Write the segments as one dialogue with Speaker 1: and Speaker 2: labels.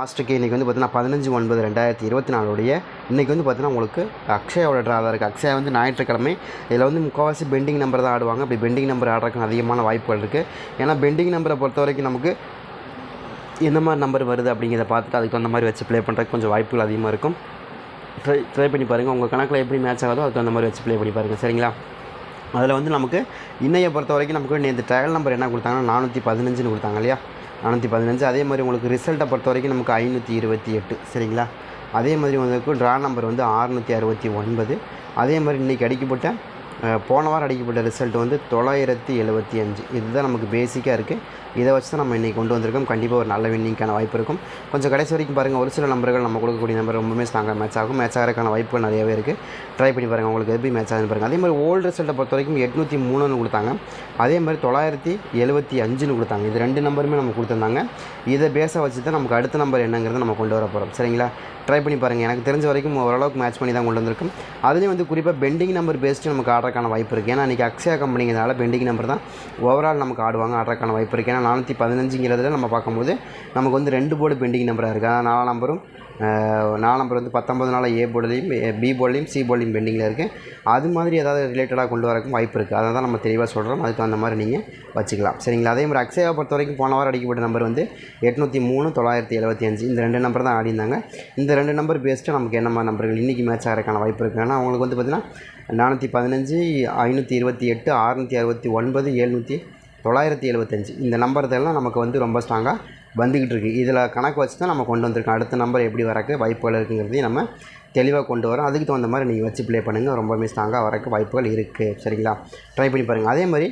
Speaker 1: லாஸ்ட்டுக்கு இன்றைக்கி வந்து பார்த்தீங்கன்னா பதினஞ்சு ஒன்பது ரெண்டாயிரத்தி இருபத்தி நாலுடைய இன்றைக்கி வந்து பார்த்தீங்கன்னா உங்களுக்கு அக்ஷயாவோட ட்ரா தான் இருக்குது அக்ஷயா வந்து ஞாயிற்றுக்கிழமை. இதில் வந்து முக்கால்வாசி பெண்டிங் நம்பர் தான் ஆடுவாங்க. அப்படி பெண்டிங் நம்பர் ஆடுறதுக்கு அதிகமான வாய்ப்புகள் இருக்குது ஏன்னா பெண்டிங் நம்பரை பொறுத்த வரைக்கும் நமக்கு எந்த மாதிரி நம்பர் வருது அப்படிங்கிறத பார்த்துட்டு அதுக்கு அந்த மாதிரி வச்சு ப்ளே பண்ணுறதுக்கு கொஞ்சம் வாய்ப்புகள் அதிகமாக இருக்கும். ட்ரை ட்ரை பண்ணி பாருங்கள் உங்கள் கணக்கில் எப்படி மேட்ச் ஆகுதோ அதுக்கு அந்த மாதிரி வச்சு ப்ளே பண்ணி பாருங்கள் சரிங்களா? அதில் வந்து நமக்கு இன்னையை பொறுத்த வரைக்கும் நமக்கு நேற்று ட்ரையல் நம்பர் என்ன கொடுத்தாங்கன்னா நானூற்றி பதினஞ்சுன்னு கொடுத்தாங்க இல்லையா? நானூற்றி பதினஞ்சு. அதே மாதிரி உங்களுக்கு ரிசல்ட்டை பொறுத்த வரைக்கும் நமக்கு ஐநூற்றி இருபத்தி எட்டு. சரிங்களா? அதே மாதிரி உங்களுக்கு ட்ரா நம்பர் வந்து ஆறுநூற்றி அறுபத்தி ஒன்பது. அதே மாதிரி இன்றைக்கி அடிக்கப்பட்ட போன வாரம் அடிக்கப்பட்ட ரிசல்ட் வந்து தொள்ளாயிரத்தி எழுபத்தி அஞ்சு. இதுதான் நமக்கு பேசிக்காக இருக்குது இதை வச்சு தான் நம்ம இன்றைக்கி கொண்டு வந்திருக்கோம். கண்டிப்பாக ஒரு நல்ல வின்னிங்கான வாய்ப்பு இருக்கும். கொஞ்சம் கடைசி வரைக்கும் பாருங்கள் ஒரு சில நம்பர்கள் நம்ம கொடுக்கக்கூடிய நம்பர் ரொம்பவுமே ஸ்ட்ராங்காக மேட்ச் ஆகும். மேட்ச் ஆகிறதுக்கான வாய்ப்புகள் நிறையவே இருக்குது ட்ரை பண்ணி பாருங்கள் உங்களுக்கு எப்படி மேட்ச் ஆகுதுன்னு பாருங்கள் அதே மாதிரி ஓல்டு ரிசல்ட்டை பொறுத்த வரைக்கும் எட்நூற்றி மூணுன்னு கொடுத்தாங்க. அதே மாதிரி தொள்ளாயிரத்தி எழுபத்தி அஞ்சுன்னு கொடுத்தாங்க. இது ரெண்டு நம்பருமே நம்ம கொடுத்துருந்தாங்க. இதை பேஸாக வச்சு தான் நமக்கு அடுத்த நம்பர் என்னங்கிறத நம்ம கொண்டு வர போகிறோம் சரிங்களா? ட்ரை பண்ணி பாருங்கள் எனக்கு தெரிஞ்ச வரைக்கும் ஓரளவுக்கு மேட்ச் பண்ணி தான் கொண்டு வந்திருக்கும். அதுலேயும் வந்து குறிப்பாக பெண்டிங் நம்பர் பேஸ்ட்டு நமக்கு ஆடுறதுக்கான வாய்ப்பு இருக்குது ஏன்னா இன்றைக்கி அக்ஷயா கம்பெனிங்கிறதால பெண்டிங் நம்பர் தான் ஓவரால் நமக்கு ஆடுவாங்க ஆடுறதுக்கான வாய்ப்பு இருக்குது ஏன்னா நானூற்றி பதினஞ்சுங்கிறதுல நம்ம பார்க்கும்போது நமக்கு வந்து ரெண்டு போர்டு பெண்டிங் நம்பராக இருக்குது அதாவது நாலாம் நம்பரும் நாலு நம்பர் வந்து பத்தொம்பது நாள் ஏ போர்டுலையும் பி போர்ட்லையும் சி போர்ட்லையும் பெண்டிங்கில் இருக்குது அது மாதிரி ஏதாவது ரிலேட்டடாக கொண்டு வரக்கும் வாய்ப்பு இருக்குது அதை தான் நம்ம தெளிவாக சொல்கிறோம் அதுக்கு அந்த மாதிரி நீங்கள் வச்சுக்கலாம். சரிங்களா? அதே மாதிரி அக்ஷயா பொறுத்த வரைக்கும் போன வாரம் அடிக்கப்பட்ட நம்பர் வந்து எட்நூற்றி மூணு தொள்ளாயிரத்தி எழுபத்தி அஞ்சு. இந்த ரெண்டு நம்பர் தான் ஆடிந்தாங்க இந்த ரெண்டு நம்பர் பேஸ்ட்டு நமக்கு என்ன மாதிரி நம்பர்கள் இன்றைக்கி மேட்ச் ஆகிறதுக்கான வாய்ப்பு இருக்குது ஏன்னா அவங்களுக்கு வந்து பார்த்திங்கன்னா நானூற்றி பதினஞ்சு ஐநூற்றி இருபத்தி எட்டு அறுநூற்றி அறுபத்தி ஒன்பது எழுநூற்றி தொள்ளாயிரத்தி எழுபத்தஞ்சு இந்த நம்பர்தெல்லாம் நமக்கு வந்து ரொம்ப ஸ்ட்ராங்காக வந்துக்கிட்டு இருக்குது இதில் கணக்கு வச்சு தான் நம்ம கொண்டு வந்திருக்கோம். அடுத்த நம்பர் எப்படி வரக்கு வாய்ப்புகள் இருக்குங்கிறதையும் நம்ம தெளிவாக கொண்டு வரோம். அதுக்கு தகுந்த மாதிரி நீங்கள் வச்சு ப்ளே பண்ணுங்கள் ரொம்பவே ஸ்ட்ராங்காக வரக்கு வாய்ப்புகள் இருக்குது சரிங்களா? ட்ரை பண்ணி பாருங்கள் அதே மாதிரி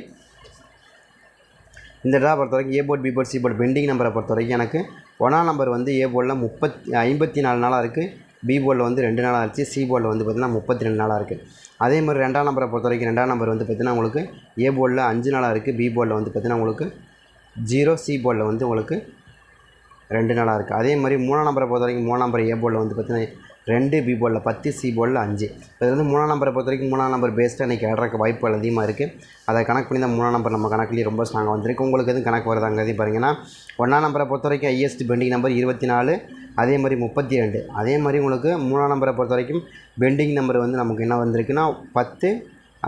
Speaker 1: இந்த ட்ரா பொறுத்த வரைக்கும் A board B board C board pending நம்பரை பொறுத்த வரைக்கும் எனக்கு ஒன்றாம் நம்பர் வந்து ஏ போர்டில் முப்பத்தி ஐம்பத்தி நாலு நாளாக இருக்குது பி போர்டில் வந்து ரெண்டு நாளாக இருந்துச்சு சி போர்டில் வந்து பார்த்திங்கன்னா முப்பத்தி ரெண்டு நாளாக இருக்குது அதே மாதிரி ரெண்டாம் நம்பரை பொறுத்த வரைக்கும் ரெண்டாம் நம்பர் வந்து பார்த்திங்கன்னா உங்களுக்கு ஏ போர்டில் அஞ்சு நாளாக இருக்குது பி போர்டில் வந்து பார்த்திங்கன்னா உங்களுக்கு ஜீரோ சி போர்டில் வந்து உங்களுக்கு ரெண்டு நாளாக இருக்குது. அதே மாதிரி மூணாம் நம்பரை பொறுத்த வரைக்கும் மூணாம் நம்பர் ஏ போர்டில் வந்து பார்த்திங்கன்னா ரெண்டு பி போர்டில் பத்து சி போர்டில் அஞ்சு. இப்போ இது வந்து மூணாம் நம்பரை பொறுத்த வரைக்கும் மூணாம் நம்பர் பேஸ்ட்டாக இன்றைக்கி ஆடுறதுக்கு வாய்ப்புகள் அதிகமாக இருக்குது அதை கணக்கு பண்ணி தான் மூணாம் நம்பர் நம்ம கணக்குலேயே ரொம்ப ஸ்ட்ராங்காக வந்திருக்கு. உங்களுக்கு எதுவும் கணக்கு வருதாங்கிறதையும் பாருங்கன்னா ஒன்றாம் நம்பரை பொறுத்த வரைக்கும் ஐஎஸ்டி பெண்டிங் நம்பர் இருபத்தி நாலு அதே மாதிரி முப்பத்தி ரெண்டு. அதே மாதிரி உங்களுக்கு மூணாம் நம்பரை பொறுத்த வரைக்கும் பெண்டிங் நம்பர் வந்து நமக்கு என்ன வந்திருக்குன்னா பத்து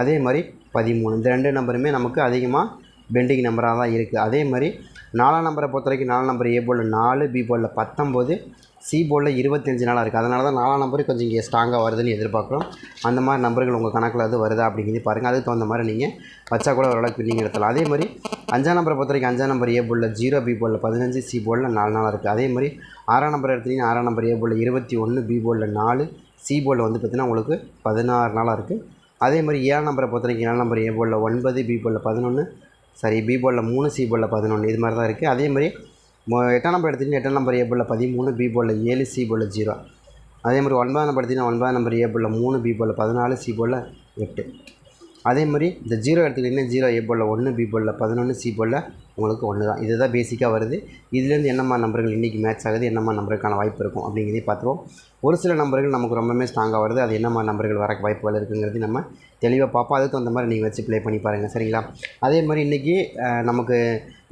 Speaker 1: அதே மாதிரி பதிமூணு. இந்த ரெண்டு நம்பருமே நமக்கு அதிகமாக பெண்டிங் நம்பராக தான் இருக்குது அதே மாதிரி நாலாம் நம்பரை பொறுத்த வரைக்கும் நாலாம் நம்பர் ஏ போலில் நாலு பி போலில் பத்தொம்போது சி போலில் இருபத்தஞ்சு நாளாக இருக்குது அதனால தான் நாலாம் நம்பர் கொஞ்சம் இங்கே ஸ்ட்ராங்காக வருதுன்னு எதிர்பார்க்குறோம். அந்த மாதிரி நம்பர்கள் உங்கள் கணக்கில் அது வருதா அப்படிங்கிறது பாருங்கள் அதுக்கு தகுந்த மாதிரி நீங்கள் வச்சா கூட ஓரளவுக்கு நீங்கள் எடுத்தலாம் அதே மாதிரி அஞ்சாம் நம்பரை பொறுத்த வரைக்கும் அஞ்சாம் நம்பர் ஏ போலில் ஜீரோ பி போர்டில் பதினஞ்சு சி போர்டில் நாலு நாளாக இருக்குது அதே மாதிரி ஆறாம் நம்பர் எடுத்தீங்கன்னா ஆறாம் நம்பர் ஏ போலில் இருபத்தி ஒன்று பி போலில் நாலு சி போலில் வந்து பார்த்திங்கன்னா உங்களுக்கு பதினாறு நாளாக இருக்குது அதே மாதிரி ஏழாம் நம்பரை பொறுத்த வரைக்கும் ஏழாம் நம்பர் ஏ போலில் ஒன்பது பி போலில் பதினொன்று சாரி பி போர்டில் மூணு சி போர்டில் பதினொன்று இது மாதிரி தான் இருக்குது அதே மாதிரி எட்டாம் நம்பர் எடுத்தீங்கன்னா எட்டாம் நம்பர் ஏ போர்டில் பதிமூணு பி போர்டில் ஏழு சி போர்டில் ஜீரோ அதே மாதிரி ஒன்பதாம் நம்பர் எடுத்திங்கன்னா ஒன்பதாம் நம்பர் ஏ போர்டில் மூணு பி போர்டில் பதினாலு சி போர்டில் எட்டு. அதே மாதிரி இந்த ஜீரோ எடுத்துக்கிட்டிங்கன்னா ஜீரோ ஏ போர்டில் ஒன்று பி போர்டில் பதினொன்று சி போர்டில் உங்களுக்கு ஒன்று தான் இது தான் பேசிக்காக வருது. இதுலேருந்து என்னம்மா நம்பர்கள் இன்றைக்கி மேட்ச் ஆகுது என்னம்மா நம்பருக்கான வாய்ப்பு இருக்கும் அப்படிங்கிறதையும் பார்த்துருவோம். ஒரு சில நம்பர்கள் நமக்கு ரொம்பவே ஸ்ட்ராங்காக வருது. அது என்னம்மா நம்பர்கள் வர வாய்ப்புகள் இருக்குங்கிறது நம்ம தெளிவாக பார்ப்போம். அதுக்கு தகுந்த மாதிரி நீங்கள் வச்சு ப்ளே பண்ணி பாருங்கள் சரிங்களா? அதே மாதிரி இன்றைக்கி நமக்கு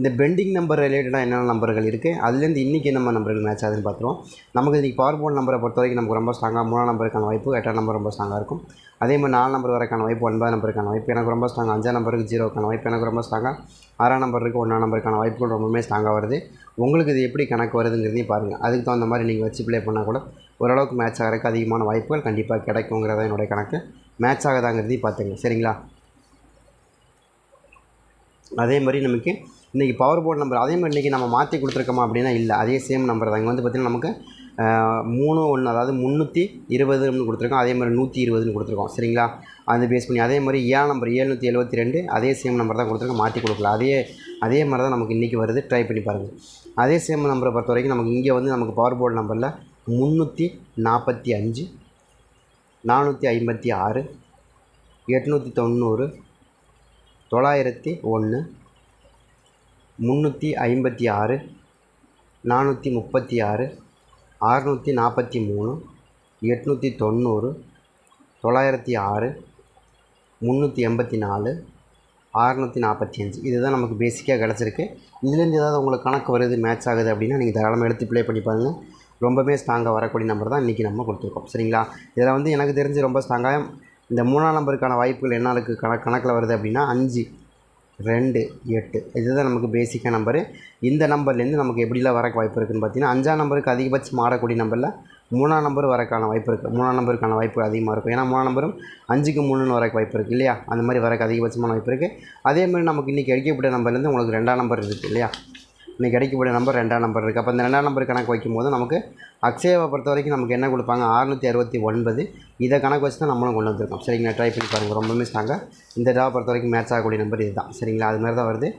Speaker 1: இந்த பெண்டிங் நம்பர் ரிலேட்டடாக என்னென்ன நம்பர்கள் இருக்குது அதுலேருந்து இன்றைக்கி என்ன நம்பர்கள் மேட்ச் ஆகுதுன்னு பார்த்துருவோம். நமக்கு இன்றைக்கி பவர் போல் நம்பரை பொறுத்த வரைக்கும் நமக்கு ரொம்ப ஸ்ட்ராங்காக மூணாம் நம்பருக்கான வாய்ப்பு எட்டாம் நம்பர் ரொம்ப ஸ்ட்ராங்காக இருக்கும். அதே மாதிரி நாலு நம்பர் வரைக்கான வாய்ப்பு ஒன்பதாம் நம்பருக்கான வாய்ப்பு எனக்கு ரொம்ப ஸ்ட்ராங் அஞ்சாம் நம்பருக்கு ஜீரோக்கான வாய்ப்பு எனக்கு ரொம்ப ஸ்ட்ராங்காக ஆறாம் நம்பருக்கு ஒன்றாம் நம்பருக்கான வாய்ப்புகள் ரொம்பவுமே ஸ்ட்ராங்காக வருது. உங்களுக்கு இது எப்படி கணக்கு வருதுங்கிறதையும் பாருங்கள் அதுக்கு தகுந்த மாதிரி நீங்கள் வச்சு ப்ளே பண்ணால் கூட ஓரளவுக்கு மேட்ச் ஆகிறதுக்கு அதிகமான வாய்ப்புகள் கண்டிப்பாக கிடைக்குங்கிறத என்னுடைய கணக்கு. மேட்ச் ஆகுதாங்கிறதையும் பார்த்துங்க சரிங்களா? அதே மாதிரி நமக்கு இன்றைக்கி பவர் போர்ட் நம்பர் அதே மாதிரி இன்றைக்கி நம்ம மாற்றி கொடுத்துருக்கோமா அப்படின்னா இல்லை. அதே சேம் நம்பர் தான். இங்கே வந்து பார்த்திங்கன்னா நமக்கு மூணு ஒன்று அதாவது முந்நூற்றி இருபதுன்னு கொடுத்துருக்கோம். அதே மாதிரி நூற்றி இருபதுன்னு கொடுத்துருக்கோம். சரிங்களா? அதை பேஸ் பண்ணி அதே மாதிரி ஏழு நம்பர் ஏழ்நூற்றி எழுபத்தி ரெண்டு அதே சேம் நம்பர் தான் கொடுத்துருக்கோம். மாற்றி கொடுக்கல. அதே அதே மாதிரி தான் நமக்கு இன்றைக்கி வருது. ட்ரை பண்ணி பாருங்கள் அதே சேம் நம்பரை பொறுத்த வரைக்கும் நமக்கு இங்கே வந்து நமக்கு பவர் போர்டு நம்பரில் முந்நூற்றி நாற்பத்தி அஞ்சு நானூற்றி ஐம்பத்தி ஆறு எட்நூற்றி தொண்ணூறு தொள்ளாயிரத்தி ஒன்று முந்நூற்றி ஐம்பத்தி ஆறு நானூற்றி முப்பத்தி ஆறு அறுநூற்றி நாற்பத்தி மூணு எட்நூற்றி தொண்ணூறு தொள்ளாயிரத்தி ஆறு முந்நூற்றி எண்பத்தி நாலு அறுநூற்றி நாற்பத்தி அஞ்சு. இதுதான் நமக்கு பேசிக்காக கிடச்சிருக்கு. இதுலேருந்து ஏதாவது உங்களுக்கு கணக்கு வருது மேட்ச் ஆகுது அப்படின்னா நீங்கள் தாராளமாக எடுத்து ப்ளே பண்ணி பாருங்கள் ரொம்பவே ஸ்ட்ராங்காக வரக்கூடிய நம்பர் தான் இன்றைக்கி நம்ம கொடுத்துருக்கோம். சரிங்களா? இதில் வந்து எனக்கு தெரிஞ்சு ரொம்ப ஸ்ட்ராங்காக இந்த மூணாம் நம்பருக்கான வாய்ப்புகள் என்ன இருக்குது கணக்கு கணக்கில் வருது அப்படின்னா அஞ்சு. ரெண்டு எட்டு. இதுதான் நமக்கு பேசிக்காக நம்பரு இந்த நம்பர்லேருந்து நமக்கு எப்படிலாம் வரக்கு வாய்ப்பு இருக்குதுன்னு பார்த்தீங்கன்னா அஞ்சாம் நம்பருக்கு அதிகபட்சம் ஆடக்கூடிய நம்பரில் மூணாம் நம்பர் வரக்கான வாய்ப்பு இருக்குது மூணாம் நம்பருக்கான வாய்ப்பு அதிகமாக இருக்கும். ஏன்னா மூணாம் நம்பரும் அஞ்சுக்கு மூணுன்னு வரக்கு வாய்ப்பு இருக்குது இல்லையா? அந்த மாதிரி வரக்கு அதிகபட்சமான வாய்ப்பு இருக்குது அதே மாதிரி நமக்கு இன்றைக்கி அடிக்கப்பட்ட நம்பர்லேருந்து உங்களுக்கு ரெண்டாம் நம்பர் இருக்குது இல்லையா? இன்றைக்கி கிடைக்கக்கூடிய நம்பர் ரெண்டாம் நம்பர் இருக்குது அப்போ அந்த ரெண்டாம் நம்பர் கணக்கு வைக்கும்போது நமக்கு அக்ஷயாவை பொறுத்த வரைக்கும் நமக்கு என்ன கொடுப்பாங்க? அறுநூற்றி அறுபத்தி ஒன்பது. இதை கணக்கு வச்சு தான் நம்மளும் கொண்டு வந்திருக்கோம். சரிங்களா? ட்ரை பண்ணி பாருங்கள் ரொம்பவே ஸ்ட்ராங்காக இந்த டாவை பொறுத்த வரைக்கும் மேட்ச் ஆகக்கூடிய நம்பர் இதுதான். சரிங்களா? அது மாதிரி தான் வருது.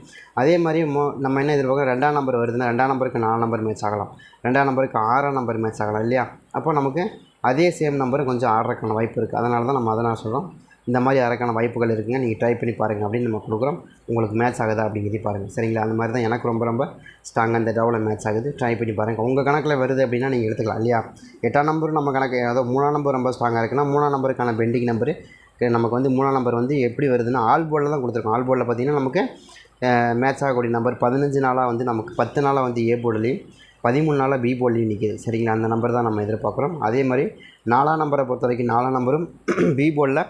Speaker 1: அதே மாதிரி மோ நம்ம என்ன எதிர்பார்க்குறோம்? ரெண்டாம் நம்பர் வருதுன்னா ரெண்டாம் நம்பருக்கு நாலு நம்பர் மேட்ச் ஆகலாம். ரெண்டாம் நம்பருக்கு ஆறாம் நம்பர் மேட்ச் ஆகலாம் இல்லையா? அப்போ நமக்கு அதே சேம் நம்பர் கொஞ்சம் ஆடுறதுக்கான வாய்ப்பு இருக்குது அதனால தான் நம்ம அதை நான் சொல்கிறோம் இந்த மாதிரி யாருக்கான வாய்ப்புகள் இருக்குங்க நீங்கள் ட்ரை பண்ணி பாருங்கள் அப்படின்னு நம்ம கொடுக்குறோம். உங்களுக்கு மேட்ச் ஆகுதா அப்படிங்கிறத பாருங்கள் சரிங்களா? அந்த மாதிரி தான் எனக்கு ரொம்ப ரொம்ப ஸ்ட்ராங்காக அந்த டவுவில் மேட்ச் ஆகுது. ட்ரை பண்ணி பாருங்கள் உங்கள் கணக்கில் வருது அப்படின்னா நீங்கள் எடுத்துக்கலாம் இல்லையா? எட்டாம் நம்பரும் நம்ம கணக்கு அதாவது மூணாம் நம்பர் ரொம்ப ஸ்ட்ராங்காக இருக்குன்னா மூணாம் நம்பருக்கான பெண்டிங் நம்பரு நமக்கு வந்து மூணாம் நம்பர் வந்து எப்படி வருதுன்னா ஆல் போர்டில் தான் கொடுத்துருக்கோம். ஆல் போர்டில் பார்த்தீங்கன்னா நமக்கு மேட்ச் ஆகக்கூடிய நம்பர் பதினஞ்சு நாளாக வந்து நமக்கு பத்து நாளாக வந்து ஏ போர்டுலேயும் பதிமூணு நாளாக பி போர்ட்லேயும் நிற்கிது சரிங்களா? அந்த நம்பர் தான் நம்ம எதிர்பார்க்குறோம். அதே மாதிரி நாலாம் நம்பரை பொறுத்த வரைக்கும் நாலாம் நம்பரும் பி போர்டில்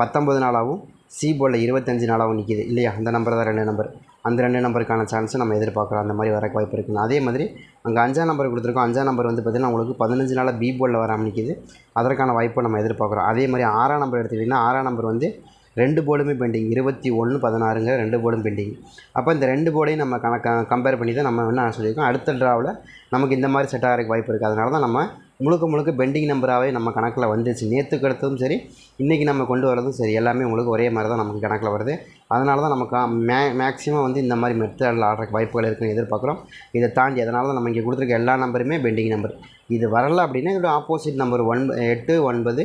Speaker 1: பத்தொம்பது நாளாகவும் சி போர்டில் இருபத்தஞ்சு நாளாகவும் நிற்கிது இல்லையா? அந்த நம்பர் தான் ரெண்டு நம்பர் அந்த ரெண்டு நம்பருக்கான சான்ஸை நம்ம எதிர்பார்க்குறோம் அந்த மாதிரி வரக்கு வாய்ப்பு இருக்குது அதே மாதிரி அங்கே அஞ்சாம் நம்பர் கொடுத்துருக்கோம். அஞ்சாம் நம்பர் வந்து பார்த்திங்கன்னா உங்களுக்கு பதினஞ்சு நாளாக பி போர்டில் வராமல் நிற்கிது அதற்கான வாய்ப்பை நம்ம எதிர்பார்க்குறோம். அதே மாதிரி ஆறாம் நம்பர் எடுத்துக்கிட்டிங்கன்னா ஆறாம் நம்பர் வந்து ரெண்டு போர்டுமே பெண்டிங் இருபத்தி ஒன்று பதினாறுங்க ரெண்டு போர்டும் பெண்டிங் அப்போ இந்த ரெண்டு போர்டையும் நம்ம கணக்க கம்பேர் பண்ணி தான் நம்ம என்ன சொல்லியிருக்கோம்? அடுத்த ட்ராவில் நமக்கு இந்த மாதிரி செட் ஆகிறதுக்கு வாய்ப்பு இருக்குது அதனால தான் நம்ம முழுக்க முழுக்க பெண்டிங் நம்பராகவே நம்ம கணக்கில் வந்துச்சு. நேற்றுக்கு எடுத்ததும் சரி இன்றைக்கி நம்ம கொண்டு வரதும் சரி எல்லாமே உங்களுக்கு ஒரே மாதிரி தான் நமக்கு கணக்கில் வருது. அதனால தான் நமக்கு மே மேக்ஸிமம் வந்து இந்த மாதிரி மெத்தடில் ஆடுற வாய்ப்புகள் இருக்குன்னு எதிர்பார்க்குறோம். இதை தாண்டி அதனால தான் நம்ம இங்கே கொடுத்துருக்க எல்லா நம்பருமே பெண்டிங் நம்பர் இது வரல அப்படின்னா இதோட ஆப்போசிட் நம்பர் ஒன் எட்டு ஒன்பது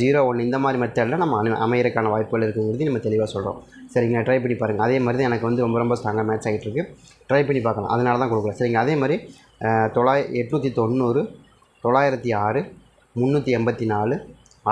Speaker 1: ஜீரோ ஒன் இந்த மாதிரி மெத்தடில் நம்ம அனு அமையறதுக்கான வாய்ப்புகள் இருக்குங்கிறது நம்ம தெளிவாக சொல்கிறோம் சரிங்க ட்ரை பண்ணி பாருங்கள் அதே மாதிரி தான் எனக்கு வந்து ரொம்ப ரொம்ப ஸ்ட்ராங்காக மேட்ச் ஆகிட்டு இருக்கு ட்ரை பண்ணி பார்க்கலாம். அதனால தான் கொடுக்குறேன் சரிங்க அதே மாதிரி தொள்ளாய எட்நூற்றி தொண்ணூறு தொள்ளாயிரத்தி ஆறு முந்நூற்றி எண்பத்தி நாலு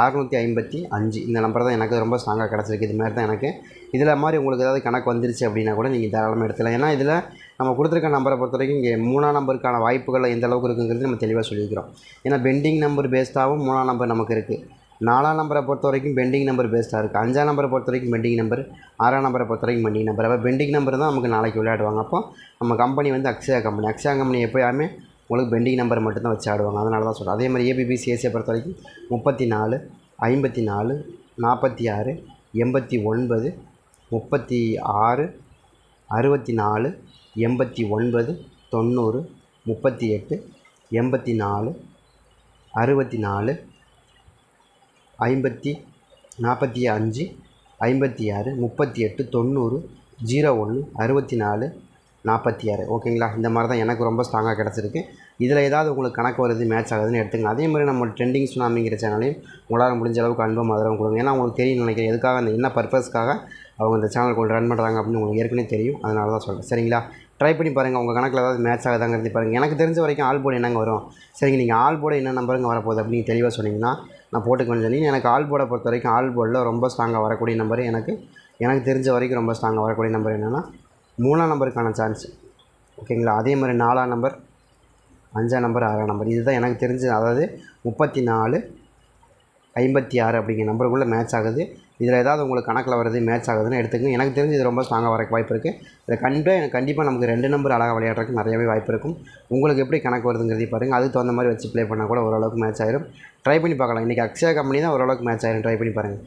Speaker 1: அறநூற்றி ஐம்பத்தி அஞ்சு. இந்த நம்பர் தான் எனக்கு ரொம்ப ஸ்ட்ராங்காக கிடச்சிருக்கு. இது மாதிரி தான் எனக்கு. இதில் மாதிரி உங்களுக்கு ஏதாவது கணக்கு வந்துருச்சு அப்படின்னா கூட நீங்கள் தாராளமாக எடுத்துக்கலாம். ஏன்னா இதில் நம்ம கொடுத்துருக்க நம்பரை பொறுத்த வரைக்கும் இங்கே மூணாம் நம்பருக்கான வாய்ப்புகள் எந்த அளவுக்கு இருக்குங்கிறது நம்ம தெளிவாக சொல்லியிருக்கிறோம். ஏன்னா பெண்டிங் நம்பர் பேஸ்டாகவும் மூணாம் நம்பர் நமக்கு இருக்குது நாலாம் நம்பரை பொறுத்த வரைக்கும் பெண்டிங் நம்பர் பேஸ்ட்டாக இருக்குது அஞ்சாம் நம்பரை பொறுத்த வரைக்கும் பெண்டிங் நம்பர் ஆறாம் நம்பரை பொறுத்த வரைக்கும் பெண்டிங் நம்பர். அப்போ பெண்டிங் நம்பர் தான் நமக்கு நாளைக்கு விளையாடுவாங்க. அப்போ நம்ம கம்பெனி வந்து அக்ஷயா கம்பெனி அக்ஷயா கம்பெனி எப்போயாமே உங்களுக்கு பெண்டிங் நம்பர் மட்டும்தான் வச்சு ஆடுவாங்க. அதனால தான் சொல்கிறேன் அதே மாதிரி ஏபிபி சிஎஸ்சியை பொறுத்த வரைக்கும் முப்பத்தி நாலு ஐம்பத்தி நாலு நாற்பத்தி ஆறு எண்பத்தி ஒன்பது முப்பத்தி ஆறு அறுபத்தி நாலு எண்பத்தி ஒன்பது தொண்ணூறு முப்பத்தி எட்டு எண்பத்தி நாலு அறுபத்தி நாலு ஐம்பத்தி நாற்பத்தி அஞ்சு ஐம்பத்தி ஆறு முப்பத்தி எட்டு தொண்ணூறு ஜீரோ ஒன்று அறுபத்தி நாலு நாற்பத்தி ஆறு. ஓகேங்களா? இந்த மாதிரி தான் எனக்கு ரொம்ப ஸ்ட்ராங்காக கிடச்சிருக்கு. இதில் ஏதாவது உங்களுக்கு கணக்கு வருது மேட்ச் ஆகுதுன்னு எடுத்துங்க அதே மாதிரி நம்ம ட்ரெண்டிங் சுனாமிங்கிற சேனலையும் உங்களால் முடிஞ்ச அளவுக்கு அன்பும் ஆதரவும் கொடுங்க. ஏன்னா உங்களுக்கு தெரியும் நினைக்கிறேன். எதுக்காக அந்த என்ன பர்பஸ்க்காக அவங்க இந்த சேனல் கொண்டு ரன் பண்ணுறாங்க அப்படின்னு உங்களுக்கு ஏற்கனவே தெரியும். அதனால தான் சொல்கிறேன் சரிங்களா? ட்ரை பண்ணி பாருங்கள் உங்கள் கணக்கில் ஏதாவது மேட்ச் ஆகுதாங்கிறது பாருங்கள் எனக்கு தெரிஞ்ச வரைக்கும் ஆல் போர்டு என்னங்க வரும்? சரிங்க நீங்கள் ஆல் போர்டு என்ன நம்பருங்க வரப்போகுது அப்படின்னு தெளிவாக சொன்னீங்கன்னா நான் போட்டுக்கணும்னு சொல்லி எனக்கு ஆல் போர்டை பொறுத்த வரைக்கும் ஆல் போர்டில் ரொம்ப ஸ்ட்ராங்காக வரக்கூடிய நம்பர் எனக்கு எனக்கு தெரிஞ்ச வரைக்கும் ரொம்ப ஸ்ட்ராங்காக வரக்கூடிய நம்பர் என்னென்னா மூணாம் நம்பருக்கான சான்ஸ் ஓகேங்களா? அதே மாதிரி நாலாம் நம்பர் அஞ்சாம் நம்பர் ஆறாம் நம்பர். இதுதான் எனக்கு தெரிஞ்சு அதாவது முப்பத்தி நாலு ஐம்பத்தி ஆறு அப்படிங்கிற நம்பருக்குள்ளே மேட்ச் ஆகுது. இதில் ஏதாவது உங்களுக்கு கணக்கில் வருது மேட்ச் ஆகுதுன்னு எடுத்துக்கங்க. எனக்கு தெரிஞ்சு இது ரொம்ப ஸ்ட்ராங்காக வரக்கு வாய்ப்பு இருக்குது இதில் கண்டிப்பாக எனக்கு கண்டிப்பாக நமக்கு ரெண்டு நம்பர் அழகாக விளையாடுறதுக்கு நிறையவே வாய்ப்பு இருக்கும். உங்களுக்கு எப்படி கணக்கு வருதுங்கிறதையும் பாருங்கள் அதுக்கு தகுந்த மாதிரி வச்சு ப்ளே பண்ணால் கூட ஓரளவுக்கு மேட்ச் ஆயிரும். ட்ரை பண்ணி பார்க்கலாம். இன்றைக்கி அக்ஷயா கம்பெனி தான் ஓரளவுக்கு மேட்ச் ஆயிரும். ட்ரை பண்ணி பாருங்கள்